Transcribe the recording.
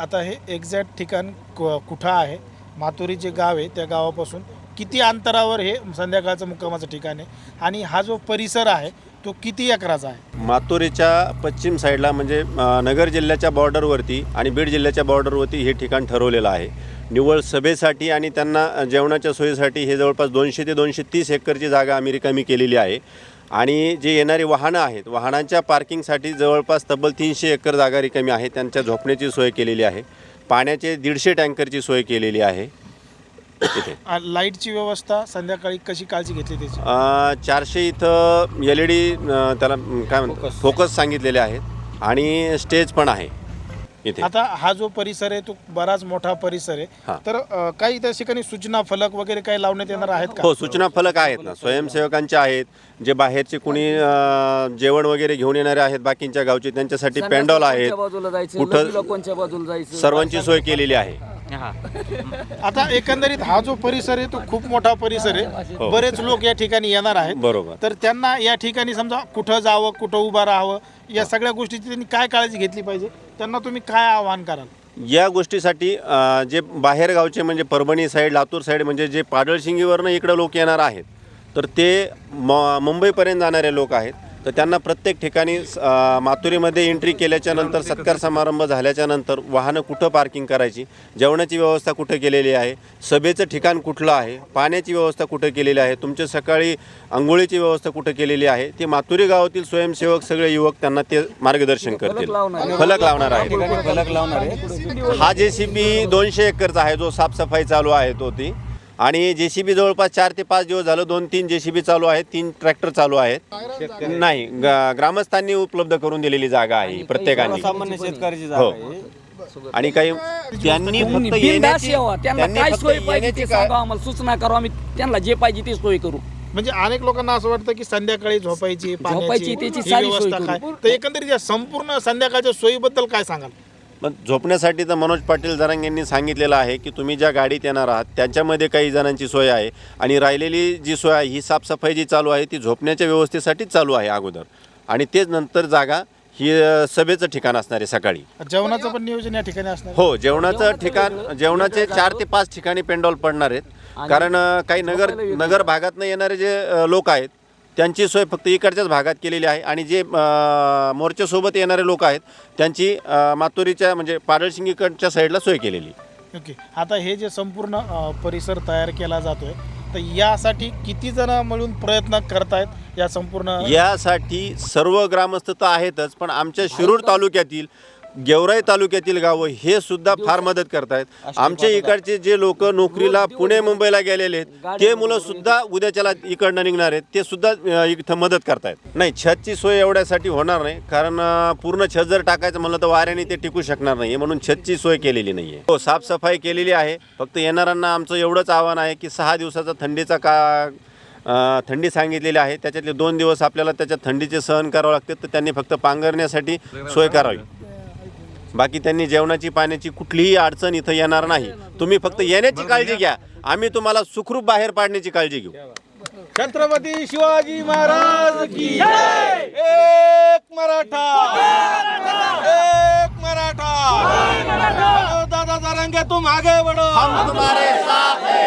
आता हे एक्झॅक्ट ठिकाण क- कुठं आहे? मातुरी जे गाव आहे त्या गावापासून किती अंतरावर हे संध्याकाळचं मुक्कामाचं ठिकाण आहे? आणि हा जो परिसर आहे तो किती एकराचा आहे? मातुरीच्या पश्चिम साईडला म्हणजे अ, नगर जिल्ह्याच्या बॉर्डरवरती आणि बीड जिल्ह्याच्या बॉर्डरवरती हे ठिकाण ठरवलेलं आहे. निव्वळ सभेसाठी आणि त्यांना जेवणाच्या सोयीसाठी हे जवळपास दोनशे ते दोनशे तीस एकरची जागा आम्ही रिकामी केलेली आहे. आणि जे येणारी वाहनं आहेत वाहनांच्या पार्किंगसाठी जवळपास तब्बल तीनशे एकर जागा रिकामी आहे. त्यांच्या झोपण्याची सोय केलेली आहे. पाण्याचे दीडशे टँकरची सोय केलेली आहे. आ, लाईटची व्यवस्था संध्याकाळी कशी काळजी घेतली त्याची? चारशे इथं एल ई डी त्याला काय म्हणतात? फोकस सांगितलेले आहेत. आणि स्टेज पण आहे. इथे. आता हा जो परिसर आहे तो बराच मोठा परिसर हा. आहे तर अ, काही त्या ठिकाणी सूचना फलक वगैरे काही लावण्यात येणार आहेत का? हो सूचना फलक आहेत ना. स्वयंसेवकांचे आहेत जे बाहेरचे कुणी अ, जेवण वगैरे घेऊन येणारे आहेत बाकींच्या गावचे त्यांच्यासाठी पॅन्डॉल आहेत. कोणत्या बाजूला जायचं कुठं- बाजूला जायचं. सर्वांची सोय केलेली आहे. आता एकंदरीत हा जो परिसर आहे तो खूप मोठा परिसर आहे. हो. बरेच लोक या ठिकाणी येणार आहेत. बरोबर. तर त्यांना या ठिकाणी समजा कुठं जावं कुठं उभं राहावं या सगळ्या गोष्टीची त्यांनी काय काळजी घेतली पाहिजे? त्यांना तुम्ही काय आवाहन कराल? या गोष्टीसाठी अ, जे बाहेर गावचे म्हणजे परभणी साईड लातूर साईड म्हणजे जे पाडळशिंगीवरनं इकडं लोक येणार आहेत तर ते म मुंबईपर्यंत जाणारे लोक आहेत. तर त्यांना प्रत्येक ठिकाणी माथुरीमध्ये एंट्री केल्याच्यानंतर सत्कार समारंभ झाल्याच्यानंतर वाहनं कुठं पार्किंग करायची जेवणाची व्यवस्था कुठं केलेली आहे सभेचं ठिकाण कुठलं आहे पाण्याची व्यवस्था कुठं केलेली आहे तुमच्या सकाळी आंघोळीची व्यवस्था कुठं केलेली आहे ते माथुरी गावातील स्वयंसेवक सगळे युवक त्यांना ते मार्गदर्शन करतील. लावणार. फलक लावणार आहेत हा जे सी बी दोनशे एकरचा आहे जो साफसफाई चालू आहे तो ती आणि जे सी बी जवळपास चार ते पाच दिवस झालं दोन तीन जे सी बी चालू आहेत तीन ट्रॅक्टर चालू आहेत. नाही ग- ग्रामस्थांनी उपलब्ध करून दिलेली जागा आहे प्रत्येकाने. सामान्य शेतकऱ्याची हो. जागा आहे आणि काही त्यांनी फक्त बिनधास्त येण्याची यावा. त्यांना त्यांनी काय फक्त सोय पाहिजे येण्याची ते काय- सांगा आम्हाला सूचना करू. आम्ही त्यांना जे पाहिजे ते सोय करू. म्हणजे अनेक लोकांना असं वाटतं की संध्याकाळी झोपायची पाण्याची झोपायची, त्याची ही सारी सोय व्यवस्था काय? करू. तर एकंदरीत या संपूर्ण संध्याकाळच्या सोयीबद्दल काय सांगाल? पण झोपण्यासाठी तर मनोज पाटील जरांग यांनी सांगितलेलं आहे की तुम्ही ज्या गाडीत येणार आहात त्यांच्यामध्ये काही जणांची सोय आहे आणि राहिलेली जी सोय आहे ही साफसफाई जी चालू आहे ती झोपण्याच्या व्यवस्थेसाठीच चालू आहे अगोदर. आणि तेच नंतर जागा ही सभेचं ठिकाण असणार आहे सकाळी. जेवणाचं पण नियोजन या ठिकाणी असणार हो जेवणाचं ठिकाण जेवणाचे चार ते पाच ठिकाणी पेंडॉल पडणार आहेत. कारण काही नगर नगर भागातनं येणारे जे लोक आहेत त्यांची सोय फक्त इकडच्याच भागात केलेली आहे. आणि जे मोर्चासोबत येणारे लोक आहेत त्यांची मातुरीच्या म्हणजे पाडळशिंगीकडच्या साईडला सोय केलेली. ओके. आता हे जे संपूर्ण परिसर तयार केला जातोय तर यासाठी किती जण मिळून प्रयत्न करतायत या संपूर्ण यासाठी सर्व ग्रामस्थ तर आहेतच पण आमच्या शिरूर तालुक्यातील गेवराई तालुक्यातील गावं हे सुद्धा फार मदत करतायत. आमच्या इकडचे जे लोक नोकरीला पुणे मुंबईला गेलेले आहेत ते मुलं सुद्धा उद्याच्याला इकडनं निघणार आहेत. ते सुद्धा इथं मदत करतायत. नाही छतची सोय एवढ्यासाठी होणार नाही कारण पूर्ण छत जर टाकायचं म्हणलं तर वाऱ्याने ते टिकू शकणार नाही. म्हणून छतची सोय केलेली नाही आहे हो साफसफाई केलेली आहे. फक्त येणाऱ्यांना आमचं एवढंच आव्हान आहे की सहा दिवसाचा थंडीचा का थंडी सांगितलेली आहे. त्याच्यातले दोन दिवस आपल्याला त्याच्यात थंडीचे सहन करावं लागते तर त्यांनी फक्त पांघरण्यासाठी सोय करावी. बाकी त्यांनी जेवणाची पाण्याची कुठलीही अडचण इथं येणार नाही. तुम्ही फक्त येण्याची काळजी घ्या. आम्ही तुम्हाला सुखरूप बाहेर पाडण्याची काळजी घेऊ. छत्रपती शिवाजी महाराज की एक मराठा! एक मराठा! ओ दादा जरांगे तुम आगे बढ़ो हम तुम्हारे साथ हैं।